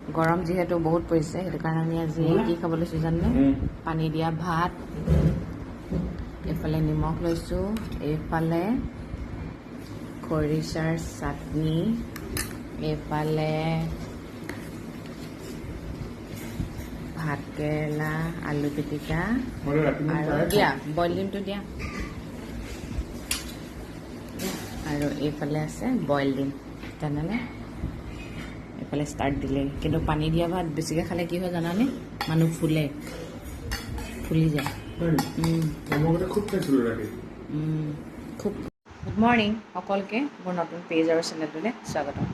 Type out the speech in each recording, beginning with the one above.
গৰম যিহেতু বহুত পৰিছে সেইটো কাৰণে আমি আজি কি খাব লৈছোঁ জানে? পানী দিয়া ভাত। এইফালে নিমখ লৈছোঁ এইফালে খৰিচাৰ চাটনি এইফালে ভাত কেৰেলা আলু পিটিকা আৰু দিয়া বইল ডিমটো দিয়া। আৰু এইফালে আছে বইল ডিম জানানে? এইফালে ষ্টাৰ্ট দিলে। কিন্তু পানী দিয়া ভাত বেছিকৈ খালে কি হয় জানানে? মানুহ ফুলে। ফুলি যায়। খুব গুড মৰ্ণিং সকলোকে। মোৰ নতুন পেজ আৰু চেনেলটোলৈ স্বাগতম।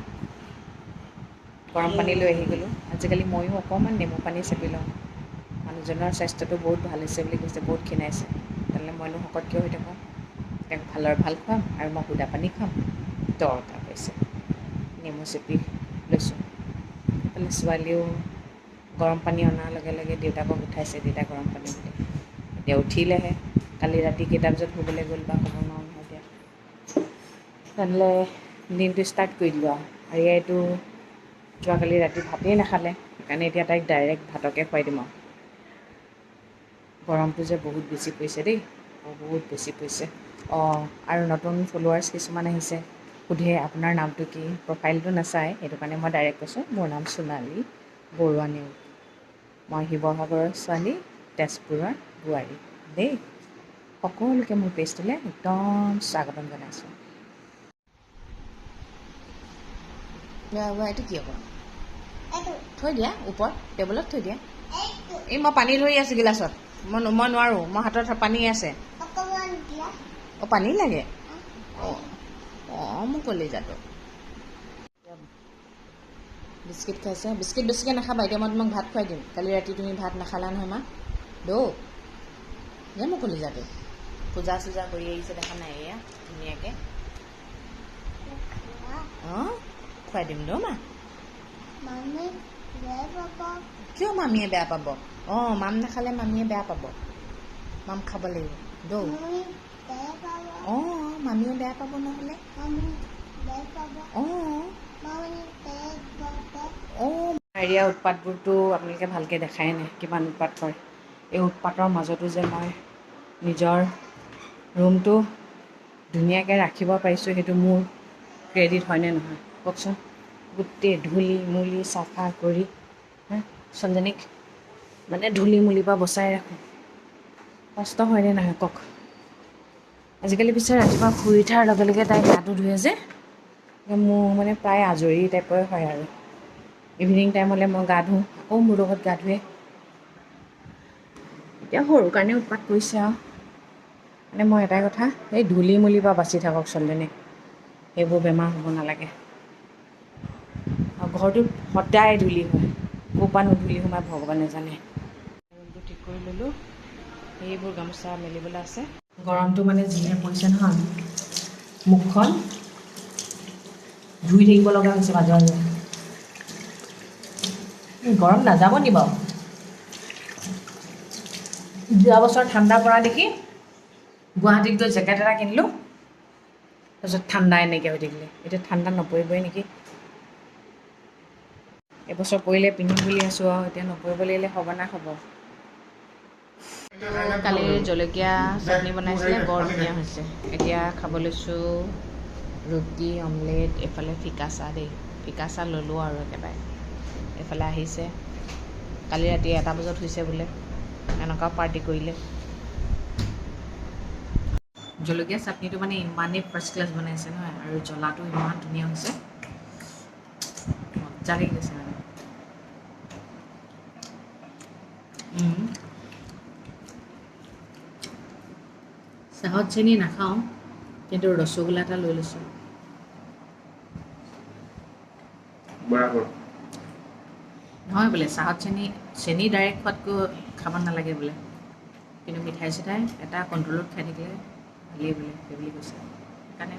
গৰম পানী লৈ আহি গ'লোঁ। আজিকালি ময়ো অকণমান নেমু পানী চেপি লওঁ। মানুহজনৰ স্বাস্থ্যটো বহুত ভাল হৈছে বুলি কৈছে বহুত ক্ষীণাইছে। তেনেহ'লে মইনো শকত কিয় হৈ থাকোঁ? তেওঁক ভালৰ ভাল খুৱাম আৰু মই সুদা পানী খুৱাম দৰকাৰ হৈছে। নেমু চেপি লৈছোঁ। এইফালে ছোৱালীও গৰম পানী অনাৰ লগে লগে দেউতাকক উঠাইছে দেউতা গৰম পানী বুলি। এতিয়া উঠিলেহে কালি ৰাতি কেইটা বজাত শুবলৈ গ'ল বা ক'ব নোৱাৰোঁ নহয় এতিয়া। তেনেহ'লে দিনটো ষ্টাৰ্ট কৰি দিলোঁ আৰু। আৰিয়াইটো যোৱাকালি ৰাতি ভাতেই নাখালে সেইকাৰণে এতিয়া তাইক ডাইৰেক্ট ভাতকে খুৱাই দিম আৰু। গৰমটো যে বহুত বেছি পৰিছে দেই বহুত বেছি পৰিছে। অঁ আৰু নতুন ফলোৱাৰ্ছ কিছুমান আহিছে। সোধে আপোনাৰ নামটো কি? প্ৰফাইলটো নাচায় সেইটো কাৰণে মই ডাইৰেক্ট কৈছোঁ মোৰ নাম সোণালী বৰুৱা নেওগ মই শিৱসাগৰৰ ছোৱালী তেজপুৰৰ বোৱাৰী দেই। সকলোকে মোৰ পেজটোলৈ একদম স্বাগতম জনাইছোঁ। এইটো কি হ'ব? থৈ দিয়া ওপৰত টেবুলত থৈ দিয়া। এই মই পানী ধৰি আছোঁ গিলাচত। মই মই নোৱাৰোঁ মোৰ হাতত পানী আছে। অঁ পানী লাগে। অঁ। অঁ মোৰ কলিজাটো বিস্কিট খাইছে? বিস্কিট বেছিকৈ নাখাবা এতিয়া মই তোমাক ভাত খুৱাই দিম। কালি ৰাতি তুমি ভাত নাখালা নহয় মা। দৌ। যে মোৰ কলিজাটো পূজা চূজা কৰি আহিছে দেখা নাই এয়া ধুনীয়াকৈ। অঁ খুৱাই দিম দৌ মা। কিয় মামীয়ে বেয়া পাব? অঁ মাম নাখালে মামীয়ে বেয়া পাব। মাম খাব লাগিব। দৌ। অঁ মামীও বেয়া পাব নহ'লে। অঁ। উৎপাতবোৰতো আপোনালোকে ভালকৈ দেখাই নাই কিমান উৎপাত কৰে এই উৎপাতৰ মাজতো যে মই নিজৰ ৰুমটো ধুনীয়াকৈ ৰাখিব পাৰিছোঁ সেইটো মোৰ ক্ৰেডিট হয়নে নহয়? কওকচোন। গোটেই ধূলি মুলি চাফা কৰি হা মানে ধূলি মুলিৰ পৰা বচাই ৰাখোঁ। কষ্ট হয়নে নহয়? কওক। আজিকালি পিছে ৰাতিপুৱা শুই উঠাৰ লগে লগে তাই গাটো ধুৱে যে মোৰ মানে প্ৰায় আজৰি টাইপৰে হয় আৰু। ইভিনিং টাইমলৈ মই গা ধুওঁ আকৌ মোৰ লগত গা ধুৱে। এতিয়া সৰু কাৰণে উৎপাত কৰিছে আৰু। মানে মই এটাই কথা এই ধূলি মুলিৰ পৰা বাচি থাকক ছোৱালীজনী সেইবোৰ বেমাৰ হ'ব নালাগে। আৰু ঘৰটোত সদায় ধূলি হয় ক'ৰ পৰা ধূলি সোমাই ভগৱানে জানে। ৰুমটো ঠিক কৰি ল'লোঁ সেইবোৰ গামোচা মেলিবলৈ আছে। গৰমটো মানে যিহে পৰিছে নহয় মুখখন ধুই থাকিব লগা হৈছে মাজে মাজে। গৰম নাযাব নি বাৰু। যোৱা বছৰ ঠাণ্ডা পৰা দেখি গুৱাহাটীত গৈ জেকেট এটা কিনিলোঁ তাৰপিছত ঠাণ্ডাই নাইকিয়া হৈ থাকিলে। এতিয়া ঠাণ্ডা নপৰিবই নেকি? এবছৰ পৰিলে পিন্ধিম বুলি আছোঁ আৰু এতিয়া নপৰিব লাগিলে সৰ্বনাশ হ'ব। কালিৰ জলকীয়া চাটনি বনাইছিলে বৰ ধুনীয়া হৈছে। এতিয়া খাব লৈছোঁ ৰুটি অমলেট এইফালে ফিকা চাহ দেই। ফিকা চাহ ল'লোঁ আৰু একেবাৰে। এইফালে আহিছে। কালি ৰাতি এটা বজাত হৈছে বোলে। এনেকুৱা পাৰ্টি কৰিলে। জলকীয়া চাটনিটো মানে ইমানেই ফাৰ্ষ্ট ক্লাছ বনাইছে নহয় আৰু জ্বলাটো ইমান ধুনীয়া হৈছে। মজা লাগি গৈছে মানে উম। চাহত চেনি নাখাওঁ কিন্তু ৰসগোল্লা এটা লৈ লৈছোঁ। নহয় বোলে চাহত চেনি চেনি ডাইৰেক্ট খোৱাতকৈ খাব নালাগে বোলে। কিন্তু মিঠাই চিঠাই এটা কণ্ট্ৰলত খাই থাকিলে ভালেই বোলে সেই বুলি কৈছে। সেইকাৰণে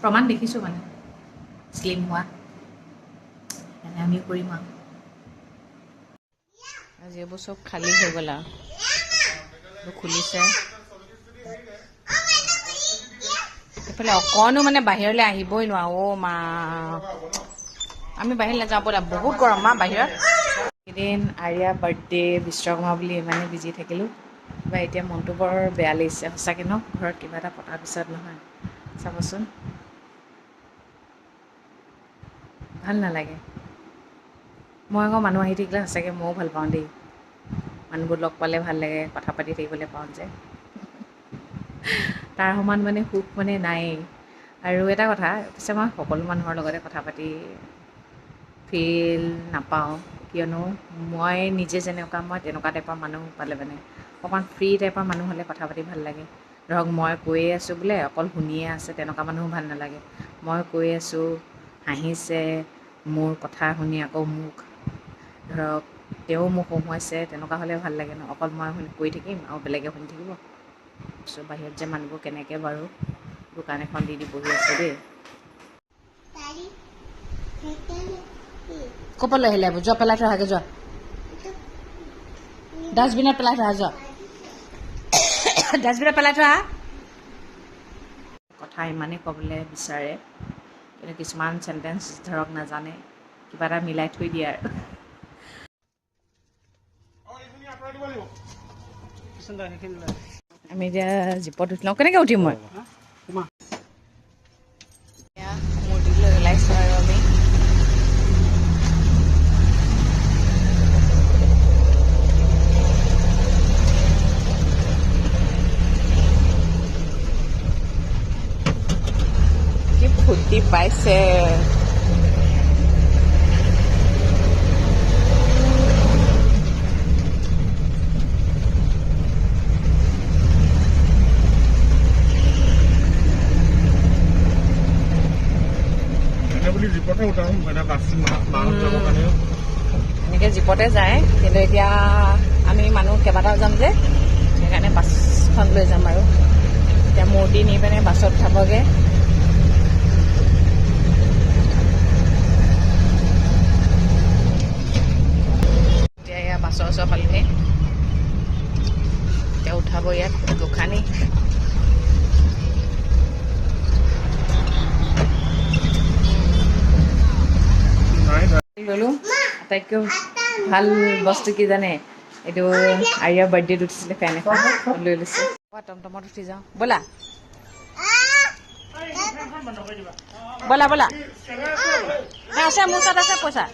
প্ৰমাণ দেখিছোঁ মানে শ্লিম হোৱা। সেইকাৰণে আমি কৰিম আৰু। আজি এইবোৰ চব খালী হৈ গ'ল আৰু। খুলিছে। এইফালে অকণো মানে বাহিৰলৈ আহিবই নোৱাৰো অ' মা। আমি বাহিৰত নাযাওঁ ব'লা বহুত গৰম মা বাহিৰত। এদিন আৰিয়া বাৰ্থডে বিশ্বকৰ্মা বুলি ইমানেই বিজি থাকিলোঁ। বা এতিয়া মনটো বৰ বেয়া লাগিছে সঁচাকৈ ন? ঘৰত কিবা এটা পতাৰ পিছত নহয় চাবচোন। ভাল নালাগে। মই আকৌ মানুহ আহি থাকিলে সঁচাকৈ ময়ো ভাল পাওঁ দেই। মানুহবোৰ লগ পালে ভাল লাগে কথা পাতি থাকিবলৈ পাওঁ যে। তাৰ সমান মানে সুখ মানে নায়েই আৰু এটা কথা পিছে মই সকলো মানুহৰ লগতে কথা পাতি ফিল নাপাওঁ কিয়নো মই নিজে যেনেকুৱা মই তেনেকুৱা টাইপৰ মানুহ পালে মানে অকণমান ফ্ৰী টাইপৰ মানুহ হ'লে কথা পাতি ভাল লাগে। ধৰক মই কৈয়ে আছোঁ বোলে অকল শুনিয়ে আছে তেনেকুৱা মানুহো ভাল নালাগে। মই কৈ আছোঁ হাঁহিছে মোৰ কথা শুনি আকৌ মোক ধৰক তেওঁ মোক হহুৱাইছে তেনেকুৱা হ'লে ভাল লাগে ন অকল মই শুনি কৈ থাকিম আৰু বেলেগে শুনি থাকিব। বাহিৰত যে মানুহবোৰ কেনেকৈ বাৰু দোকান এখন দি দি বহি আছে দেই। ক'ৰ পৰা লৈ আহিলে এইবোৰ? যোৱা পেলাই থৈ আহাগৈ যোৱা। ডাষ্টবিনত পেলাই থৈ আহা যোৱা। ডাষ্টবিনত পেলাই থৈ আহা। কথা ইমানেই ক'বলৈ বিচাৰে কিন্তু কিছুমান চেণ্টেঞ্চ ধৰক নাজানে কিবা এটা মিলাই থৈ দিয়ে আৰু। আমি এতিয়া জীপত উঠি লওঁ। কেনেকৈ উঠিম মই? এতিয়া মূৰ্তিলৈ ওলাইছোঁ আৰু আমি। কি ফূৰ্তি পাইছে বুলি জীপতে মানে বাছ কাৰণেও এনেকৈ জীপতে যায় কিন্তু এতিয়া আমি মানুহ কেইবাটাও যাম যে সেইকাৰণে বাছখন লৈ যাম আৰু। এতিয়া মূৰ্তি নি পিনে বাছত উঠাবগৈ। এতিয়া এয়া বাছৰ ওচৰ পালোহি এতিয়া উঠাব ইয়াত গোসানী ল'লোঁ আটাইতকৈ ভাল বস্তু কি জানে। এইটো আৰিয়াৰ বাৰ্থডেত উঠিছিলে ফেন এখন লৈ লৈছোঁ। টমটমত উঠি যাওঁ। ব'লা। ব'লা ব'লা। আছে মোৰ ওচৰত আছে পইচা।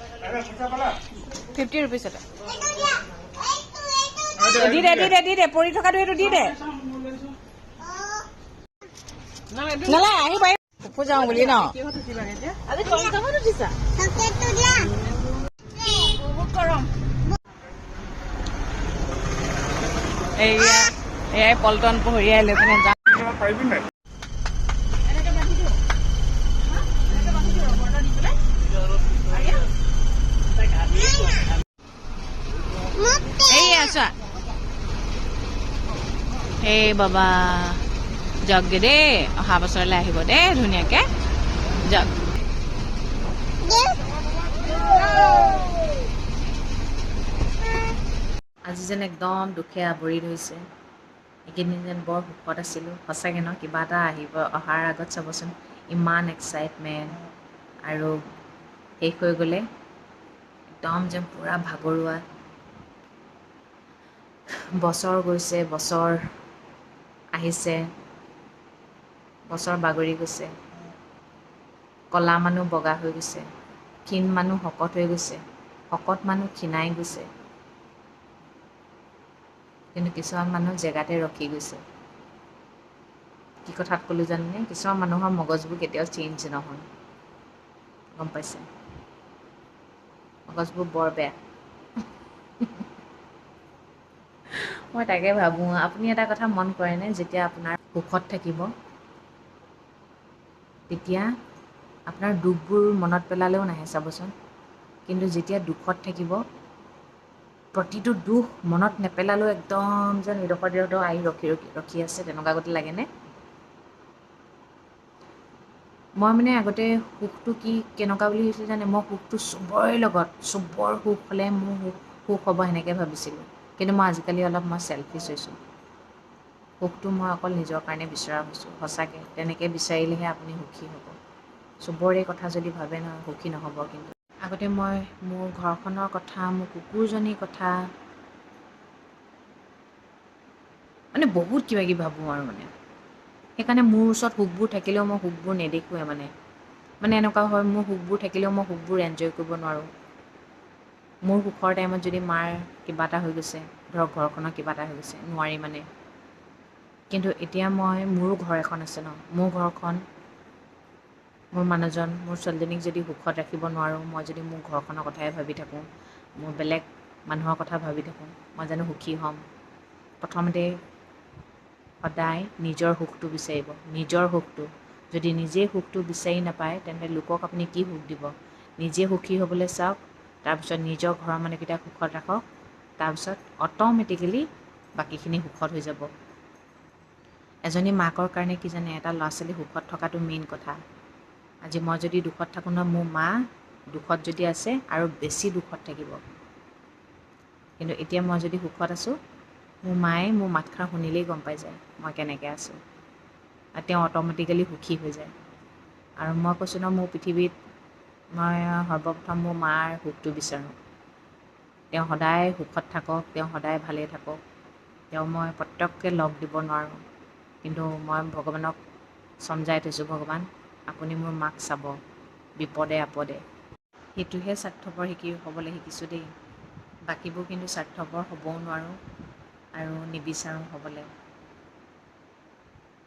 ফিফটি ৰুপিছতে দি দে দি দে দি দে পৰি থকাটো সেইটো দি দে। নালাগে আহিব। আহিব ফুফু যাওঁ বুলি ন আজি টমটমত উঠিছা বহুত গৰম এয়া এয়াই পল্টন পহৰিয়াই লৈ পিনে যাম যাব পাৰিবি নাই এইয়া চোৱা এই বাবা। যাওকগে দেই অহা বছৰলৈ আহিব দেই ধুনীয়াকে। আজি যেন একদম দুখে আৱৰি ধৰিছে। এইকেইদিন যেন বৰ সুখত আছিলোঁ। সঁচাকৈ ন কিবা এটা আহিব অহাৰ আগত চাবচোন ইমান এক্সাইটমেণ্ট আৰু শেষ হৈ গ'লে একদম যেন পূৰা ভাগৰুৱা। বছৰ গৈছে বছৰ আহিছে। বছৰ বাগৰি গৈছে। ক'লা মানুহ বগা হৈ গৈছে। ক্ষীণ মানুহ শকত হৈ গৈছে। শকত মানুহ ক্ষীণাই গৈছে। কিন্তু কিছুমান মানুহ জেগাতে ৰখি গৈছে। কি কথাত ক'লোঁ জানেনে? কিছুমান মানুহৰ মগজবোৰ কেতিয়াও চেঞ্জ নহয়। গম পাইছে? মগজবোৰ বৰ বেয়া। মই তাকে ভাবোঁ আপুনি এটা কথা মন কৰেনে? যেতিয়া আপোনাৰ সুখত থাকিব। তেতিয়া আপোনাৰ দুখবোৰ মনত পেলালেও নাহে চাবচোন। কিন্তু যেতিয়া দুখত থাকিব প্ৰতিটো দুখ মনত নেপেলালেও একদম যেন ইডোখৰ ইডোখৰ আহি ৰখি ৰখি ৰখি আছে তেনেকুৱা গতে লাগেনে মই মানে আগতে সুখটো কি কেনেকুৱা বুলি ভাবিছিলোঁ জানে? মই সুখটো চবৰে লগত চবৰ সুখ হ'লে মোৰ সুখ সুখ হ'ব সেনেকৈ ভাবিছিলোঁ। কিন্তু মই আজিকালি অলপ মই চেল্ফিছ হৈছোঁ। সুখটো মই অকল নিজৰ কাৰণে বিচৰা হৈছোঁ সঁচাকৈ। তেনেকৈ বিচাৰিলেহে আপুনি সুখী হ'ব। চবৰে কথা যদি ভাবে নহয় সুখী নহ'ব কিন্তু। আগতে মই মোৰ ঘৰখনৰ কথা মোৰ কুকুৰজনীৰ কথা মানে বহুত কিবা কিবি ভাবোঁ আৰু মানে। সেইকাৰণে মোৰ ওচৰত সুখবোৰ থাকিলেও মই সুখবোৰ নেদেখোঁৱে মানে। মানে এনেকুৱা হয় মোৰ সুখবোৰ থাকিলেও মই সুখবোৰ এনজয় কৰিব নোৱাৰোঁ। মোৰ সুখৰ টাইমত যদি মাৰ কিবা এটা হৈ গৈছে ধৰক ঘৰখনৰ কিবা এটা হৈ গৈছে নোৱাৰি মানে। কিন্তু এতিয়া মই মোৰো ঘৰ এখন আছে ন। মোৰ ঘৰখন মোৰ মানুহজন মোৰ ছোৱালীজনীক যদি সুখত ৰাখিব নোৱাৰোঁ মই যদি মোৰ ঘৰখনৰ কথাই ভাবি থাকোঁ মোৰ বেলেগ মানুহৰ কথা ভাবি থাকোঁ মই জানো সুখী হ'ম। প্ৰথমতে সদায় নিজৰ সুখটো বিচাৰিব নিজৰ সুখটো। যদি নিজেই সুখটো বিচাৰি নাপায় তেন্তে লোকক আপুনি কি সুখ দিব? নিজে সুখী হ'বলৈ চাওক তাৰপিছত নিজৰ ঘৰৰ মানুহকেইটাক সুখত ৰাখক তাৰপিছত অট'মেটিকেলি বাকীখিনি সুখত হৈ যাব। এজনী মাকৰ কাৰণে কি জানে এটা ল'ৰা ছোৱালী সুখত থকাটো মেইন কথা। আজি মই যদি দুখত থাকোঁ ন মোৰ মা দুখত যদি আছে আৰু বেছি দুখত থাকিব। কিন্তু এতিয়া মই যদি সুখত আছোঁ মোৰ মায়ে মোৰ মাতষাৰ শুনিলেই গম পাই যায় মই কেনেকৈ আছোঁ। আৰু তেওঁ অট'মেটিকেলি সুখী হৈ যায়। আৰু মই কৈছোঁ ন মোৰ পৃথিৱীত মই সৰ্বপ্ৰথম মোৰ মাৰ সুখটো বিচাৰোঁ। তেওঁ সদায় সুখত থাকক তেওঁ সদায় ভালেই থাকক। তেওঁ মই প্ৰত্যেককে লগ দিব নোৱাৰোঁ। কিন্তু মই ভগৱানক চমজাই থৈছোঁ ভগৱান আপুনি মোৰ মাক চাব বিপদে আপদে। সেইটোহে স্বাৰ্থপৰ শিকি হ'বলৈ শিকিছোঁ দেই। বাকীবোৰ কিন্তু স্বাৰ্থপৰ হ'বও নোৱাৰোঁ আৰু নিবিচাৰোঁ হ'বলৈ।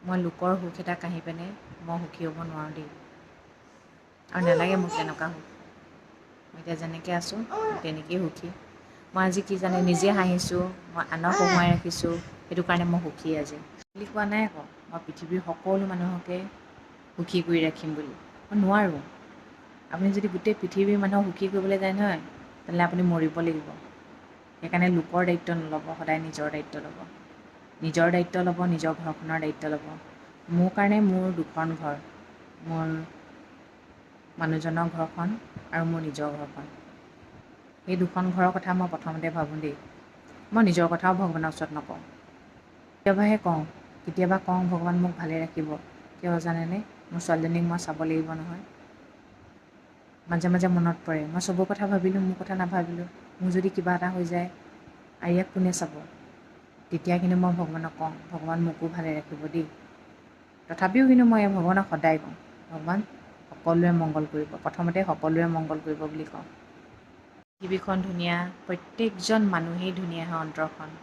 মই লোকৰ সুখ এটা কাঢ়ি পিনে মই সুখী হ'ব নোৱাৰোঁ দেই। আৰু নালাগে মোক তেনেকুৱা সুখ। মই এতিয়া যেনেকৈ আছোঁ তেনেকেই সুখী। মই আজি কি জানে নিজে হাঁহিছোঁ মই আনক হহুৱাই ৰাখিছোঁ সেইটো কাৰণে মই সুখী আজি। বুলি কোৱা নাই আকৌ। মই পৃথিৱীৰ সকলো মানুহকে সুখী কৰি ৰাখিম বুলি। মই নোৱাৰোঁ। আপুনি যদি গোটেই পৃথিৱীৰ মানুহক সুখী কৰিবলৈ যায় নহয় তেনেহ'লে আপুনি মৰিব লাগিব। সেইকাৰণে লোকৰ দায়িত্ব নল'ব সদায় নিজৰ দায়িত্ব ল'ব। নিজৰ দায়িত্ব ল'ব নিজৰ ঘৰখনৰ দায়িত্ব ল'ব। মোৰ কাৰণে মোৰ দুখন ঘৰ মোৰ মানুহজনৰ ঘৰখন আৰু মোৰ নিজৰ ঘৰখন। সেই দুখন ঘৰৰ কথা মই প্ৰথমতে ভাবোঁ দেই। মই নিজৰ কথাও ভগৱানৰ ওচৰত নকওঁ। কেতিয়াবাহে কওঁ কেতিয়াবা কওঁ ভগৱান মোক ভালে ৰাখিব। কিয় জানেনে? মোৰ ছোৱালীজনীক মই চাব লাগিব নহয়। মাজে মাজে মনত পৰে। মই চবৰ কথা ভাবিলোঁ মোৰ কথা নাভাবিলোঁ। মোৰ যদি কিবা এটা হৈ যায় আৰু ইয়াক কোনে চাব? তেতিয়া কিন্তু মই ভগৱানক কওঁ ভগৱান মোকো ভালে ৰাখিব দেই। তথাপিও কিন্তু মই ভগৱানক সদায় কওঁ ভগৱান সকলোৰে মংগল কৰিব। প্ৰথমতে সকলোৰে মংগল কৰিব বুলি কওঁ। পৃথিৱীখন ধুনীয়া প্ৰত্যেকজন মানুহেই ধুনীয়া হয় অন্তৰখন।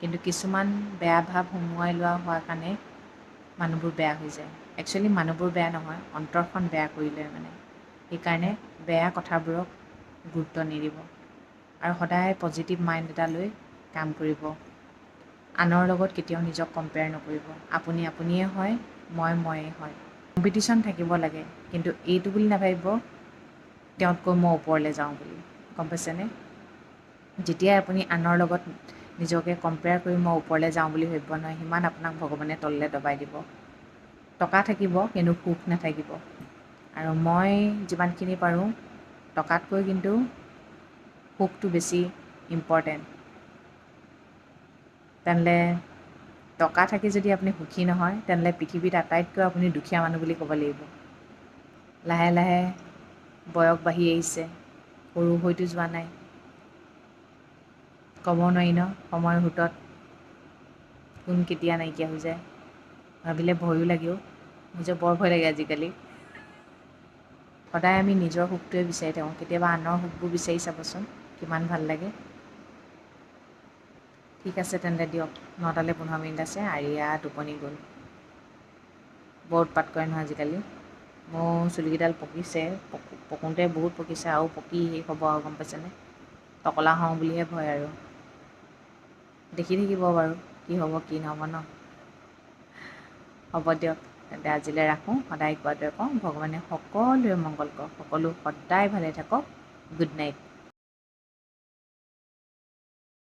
কিন্তু কিছুমান বেয়া ভাৱ সুমুৱাই লোৱা হোৱাৰ কাৰণে মানুহবোৰ বেয়া হৈ যায়। একচুৱেলি মানুহবোৰ বেয়া নহয় অন্তৰখন বেয়া কৰি লয় মানে। সেইকাৰণে বেয়া কথাবোৰক গুৰুত্ব নিদিব। আৰু সদায় পজিটিভ মাইণ্ড এটা লৈ কাম কৰিব। আনৰ লগত কেতিয়াও নিজক কম্পেয়াৰ নকৰিব। আপুনি আপুনিয়ে হয় মই ময়েই হয়। কম্পিটিশ্যন থাকিব লাগে কিন্তু এইটো বুলি নাভাবিব তেওঁতকৈ মই ওপৰলৈ যাওঁ বুলি। গম পাইছেনে? যেতিয়াই আপুনি আনৰ লগত নিজকে কম্পেয়াৰ কৰি মই ওপৰলৈ যাওঁ বুলি ভাবিব নহয় সিমান আপোনাক ভগৱানে তললৈ দবাই দিব। টকা থাকিব কিন্তু সুখ নাথাকিব। আৰু মই যিমানখিনি পাৰোঁ টকাতকৈ কিন্তু সুখটো বেছি ইম্পৰ্টেণ্ট তেনেহ'লে টকা থাকি যদি আপুনি সুখী নহয় তেনেহ'লে পৃথিৱীত আটাইতকৈ আপুনি দুখীয়া মানুহ বুলি ক'ব লাগিব। লাহে লাহে বয়স বাঢ়ি আহিছে। সৰু হৈতো যোৱা নাই। ক'ব নোৱাৰি ন সময়ৰ সোঁতত। কোন কেতিয়া নাইকিয়া হৈ যায়। ভাবিলে ভয়ো লাগেও মোৰ যে বৰ ভয় লাগে আজিকালি। সদায় আমি নিজৰ সুখটোৱে বিচাৰি থাকোঁ কেতিয়াবা আনৰ সুখবোৰ বিচাৰি চাবচোন কিমান ভাল লাগে। ঠিক আছে তেন্তে দিয়ক নটালৈ পোন্ধৰ মিনিট আছে আৰিয়া টোপনি গ'ল। বৰ উৎপাত কৰে নহয় আজিকালি। মোৰ চুলিকেইডাল পকিছে পকো পকোতে বহুত পকিছে আৰু পকি হ'ব আৰু গম পাইছেনে? টকলা হওঁ বুলিহে ভয় আৰু। দেখি থাকিব বাৰু কি হ'ব কি নহ'ব ন? হ'ব দিয়ক তেন্তে আজিলৈ ৰাখোঁ সদায় কোৱাটোৱে কওঁ ভগৱানে সকলোৰে মংগল কৰক সকলো সদায় ভালে থাকক গুড নাইট